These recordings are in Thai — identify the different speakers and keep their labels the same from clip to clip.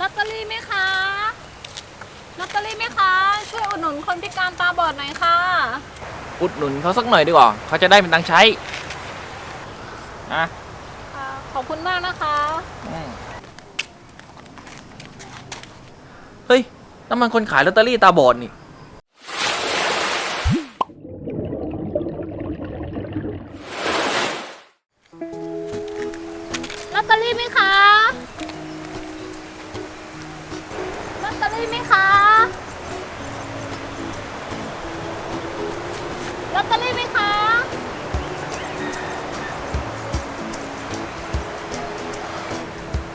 Speaker 1: ลอตเตอรี่ไหมคะลอตเตอรี่ไหมคะ ช่วยอุดหนุนคนพิการตาบอดหน่อยค่ะ
Speaker 2: อุดหนุนเขาสักหน่อยดีกว่าเขาจะได้เป็นตังค์ใช้นะ
Speaker 1: ค่ะขอบคุณมากนะคะ
Speaker 2: อืมเฮ้ยนั่นมันคนขายลอตเตอรี่ตาบอดนี่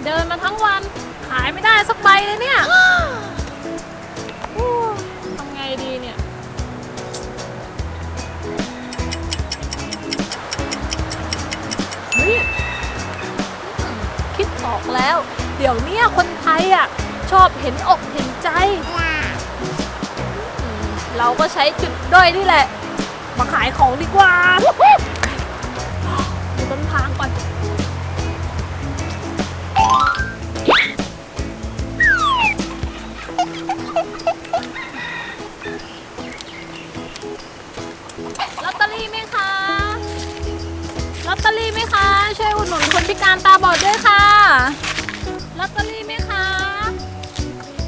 Speaker 1: เดินมาทั้งวันขายไม่ได้สักใบเลยเนี่ยทำไงดีเนี่ย เฮ้ย คิดออกแล้ว เดี๋ยวเนี้ยคนไทยอะ ชอบเห็นอกเห็นใจ เราก็ใช้จุดด้อยนี่แหละ มาขายของดีกว่า พิการตาบอดด้วยค่ะลอตเตอรี่ไหมคะ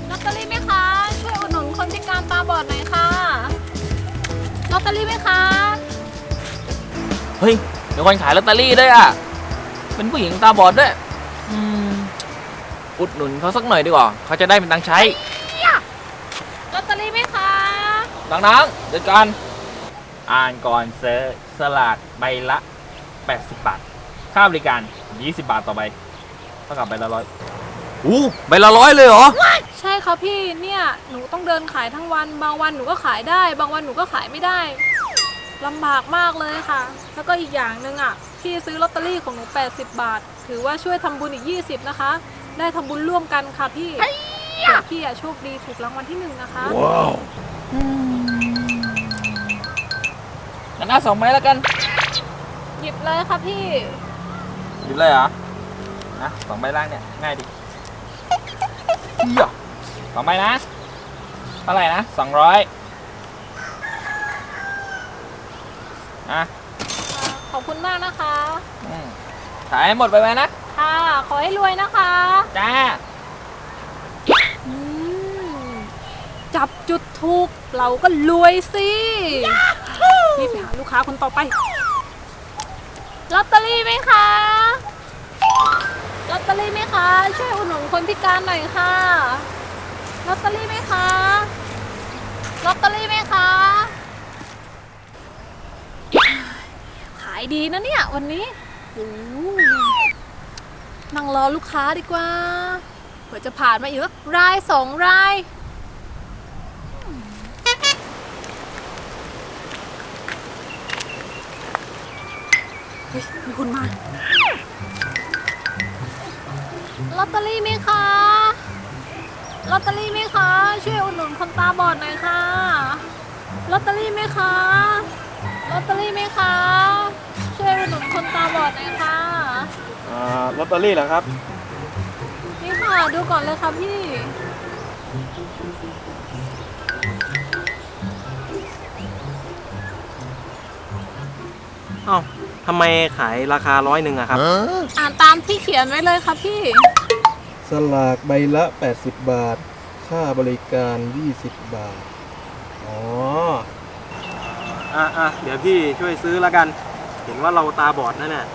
Speaker 1: ลอตเตอรี่ไหมคะ ช่วยอุดหนุนคนพิการตาบอดหน่อยค่ะลอตเตอรี่ไหมคะ
Speaker 2: เฮ้ยมีคนขายลอตเตอรี่ด้วยอะ เป็นผู้หญิงตาบอดด้วยอืมอุดหนุนเขาสักหน่อยดีกว่า เขาจะได้เป็นตังค์ใช้
Speaker 1: ลอตเตอรี่ไหมคะ
Speaker 2: น้องๆเดี๋ยวก่อนอ่านก่อนเซอร์สลากใบละ 80 บาท ค่าบริการ 20 บาทต่อใบเท่ากับใบละร้อยอู้ใบละร้อยเลยเหรอ
Speaker 1: ใช่ค่ะพี่เนี่ยหนูต้องเดินขายทั้งวัน บางวันหนูก็ขายได้ บางวันหนูก็ขายไม่ได้ลำบากมากเลยค่ะ แล้วก็อีกอย่างหนึ่งอะพี่ซื้อลอตเตอรี่ของหนู 80 บาท ถือว่าช่วยทำบุญอีก 20 นะคะ ได้ทำบุญร่วมกันค่ะพี่เดี๋ยวพี่อะโชคดีถูกรางวัลที่หนึ่งนะคะ
Speaker 2: งั้นเอาสองใบแล้วกัน
Speaker 1: หยิบเลยค่ะพี่
Speaker 2: หยิบเลยเหรอนะสองใบล่างเนี่ย ง่ายดิเฮียสองใบนะ เท่าไหร่นะสองร้อยอะ
Speaker 1: ขอบคุณมากนะคะ
Speaker 2: อืมขายให้หมดไปไหมนะ
Speaker 1: ค่ะ ขอให้รวยนะคะ
Speaker 2: จ้า
Speaker 1: อืม จับจุดถูก เราก็รวยสิรีบไปหาลูกค้าคนต่อไปลอตเตอรี่ไหมคะ ลอตเตอรี่ไหมคะ ช่วยอุดหนุนคนพิการหน่อยค่ะลอตเตอรี่ไหมคะลอตเตอรี่ไหมคะ ขายดีนะเนี่ย วันนี้โอ้นั่งรอลูกค้าดีกว่าเผื่อจะผ่านมาอีกสักรายสองรายเฮ้ยมีคนมา ลอตเตอรี่ไหมคะลอตเตอรี่ไหมคะ ช่วยอุดหนุนคนตาบอดหน่อยค่ะลอตเตอรี่ไหมคะลอตเตอรี่ไหมคะ ช่วยอุดหนุนคนตาบอดหน่อยค่ะ
Speaker 3: อ่าลอตเตอรี่เหรอครับ
Speaker 1: นี่ค่ะดูก่อนเลยค่ะพี่
Speaker 3: เอ้าทำไมขายราคาร้อยหนึ่งอะครับ
Speaker 1: อ่านตามที่เขียนไว้เลยค่ะพี่
Speaker 4: สลากใบละ 80 บาท ค่าบริการ 20 บาท อ๋อ
Speaker 3: อะอะเดี๋ยวพี่ช่วยซื้อแล้วกัน เห็นว่าเราตาบอดนั่นน่ะ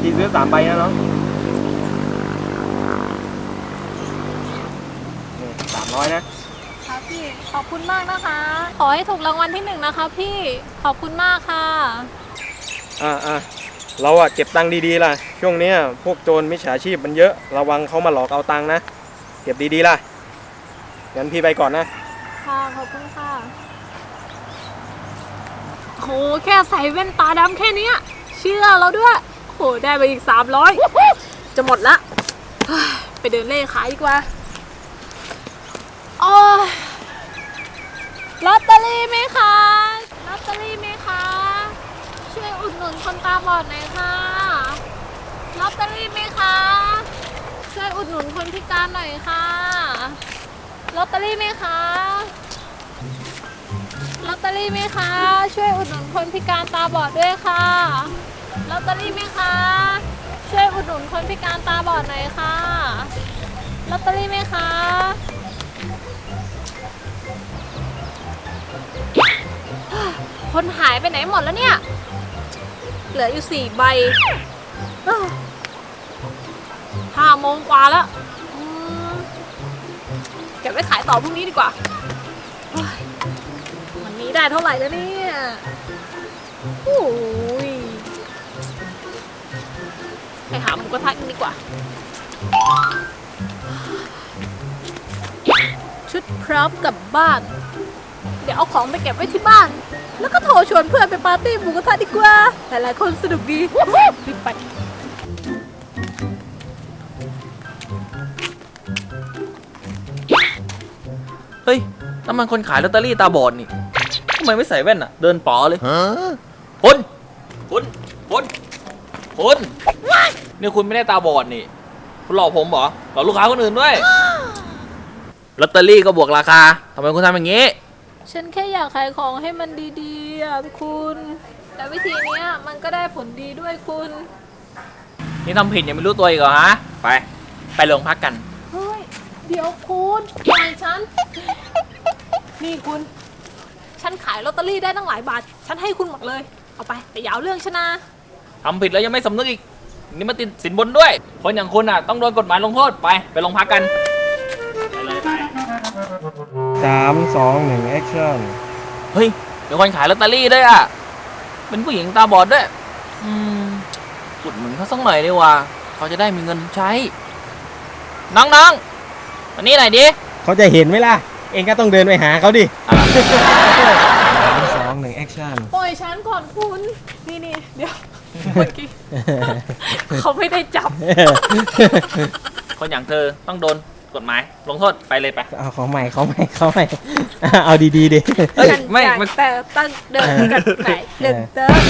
Speaker 3: พี่ซื้อสามใบนะเนาะ อยนะ
Speaker 1: ค่ะพี่ ขอบคุณมากนะคะ ขอให้ถูกรางวัลที่หนึ่งนะคะพี่ ขอบคุณมากค่ะ
Speaker 3: อ่าอ่าเราอะเก็บตังค์ดีๆล่ะ ช่วงเนี้ยพวกโจรมิจฉาชีพมันเยอะ ระวังเขามาหลอกเอาตังค์นะ เก็บดีๆล่ะ งั้นพี่ไปก่อนนะ
Speaker 1: ค่ะ ขอบคุณค่ะโห แค่ใส่แว่นตาดำแค่เนี้ย เชื่อเราด้วยโห ได้ไปอีก 300 จะหมดละเฮ้ยไปเดินเล่ขายดีกว่าโอ้ ยลอตเตอรี่ไหมคะลอตเตอรี่ไหมคะ ช่วยอุดหนุนคนตาบอดหน่อยค่ะลอตเตอรี่ไหมคะช่วยอุดหนุนคนพิการหน่อยค่ะลอตเตอรี่ไหมคะลอตเตอรี่ไหมคะ ช่วยอุดหนุนคนพิการตาบอดด้วยค่ะลอตเตอรี่ไหมคะ ช่วยอุดหนุนคนพิการตาบอดหน่อยค่ะลอตเตอรี่ไหมคะ คนหายไปไหนหมดแล้วเนี่ย เหลืออยู่สี่ใบห้าโมงกว่าแล้วเก็บไว้ขายต่อพรุ่งนี้ดีกว่า วันนี้ได้เท่าไหร่แล้วเนี่ยโอ้ยไปหาหมูกระทะกันดีกว่า ชุดพร้อมกลับบ้าน เดี๋ยวเอาของไปเก็บไว้ที่บ้าน แล้วก็โทรชวนเพื่อนไปปาร์ตี้หมูกระทะดีกว่า หลายๆคนสนุกดีรีบไป
Speaker 2: เฮ้ยน้ำมันคนขายลอตเตอรี่ตาบอดนี่ทำไมไม่ใส่แว่นอะ เดินป๋อเลยคุณคุณคุณคุณนี่คุณไม่ได้ตาบอดนี่ คุณหลอกผมเหรอหลอกลูกค้าคนอื่นด้วยลอตเตอรี่ก็บวกราคาทำไมคุณทำอย่างนี้
Speaker 1: ฉันแค่อยากขายของให้มันดีๆอะคุณ แต่วิธีเนี้ยมันก็ได้ผลดีด้วยคุณ
Speaker 2: นี่ทำผิดยังไม่รู้ตัวอีกเหรอฮะ ไป ไปโรงพักกัน
Speaker 1: เฮ้ย เดี๋ยวคุณปล่อยฉัน นี่คุณ ฉันขายลอตเตอรี่ได้ตั้งหลายบาท ฉันให้คุณหมดเลย เอาไปแต่อยาวเรื่องชนะ
Speaker 2: ทำผิดแล้วยังไม่สำนึกอีก นี่มาติดสินบนด้วย คนอย่างคุณอะต้องโดนกฎหมายลงโทษ ไป ไปโรงพักกันไปเลยไป
Speaker 3: สามสองหนึ่งแอคชั่น
Speaker 2: เฮ้ยเป็นคนขายลอตเตอรี่ด้วยอะ เป็นผู้หญิงตาบอดด้วย อืมอุดหนุนเขาสักหน่อยดีกว่า เขาจะได้มีเงินใช้ น้องๆ วันนี้หน่อยดิ
Speaker 3: เขาจะเห็นไหมล่ะ เองก็ต้องเดินไปหาเขาดิ
Speaker 2: อะไร
Speaker 3: สามสองหนึ่งแอคชั่น
Speaker 1: ปล่อยฉันก่อนคุณ นี่นี่เดี๋ยวเมื่อกี้เขาไม่ได้จับ
Speaker 2: คนอย่างเธอต้องโดน กฎหมาย ลงโทษไปเลยไป
Speaker 3: เอาเขาใหม่เขาใหม่เขาใหม่ เอาดีๆดิ
Speaker 2: เฮ้ย
Speaker 1: ฉัน
Speaker 2: ไม่
Speaker 1: อยาก
Speaker 2: ไม่
Speaker 1: แต่ตั้งเดินกันไหนเดินเดิน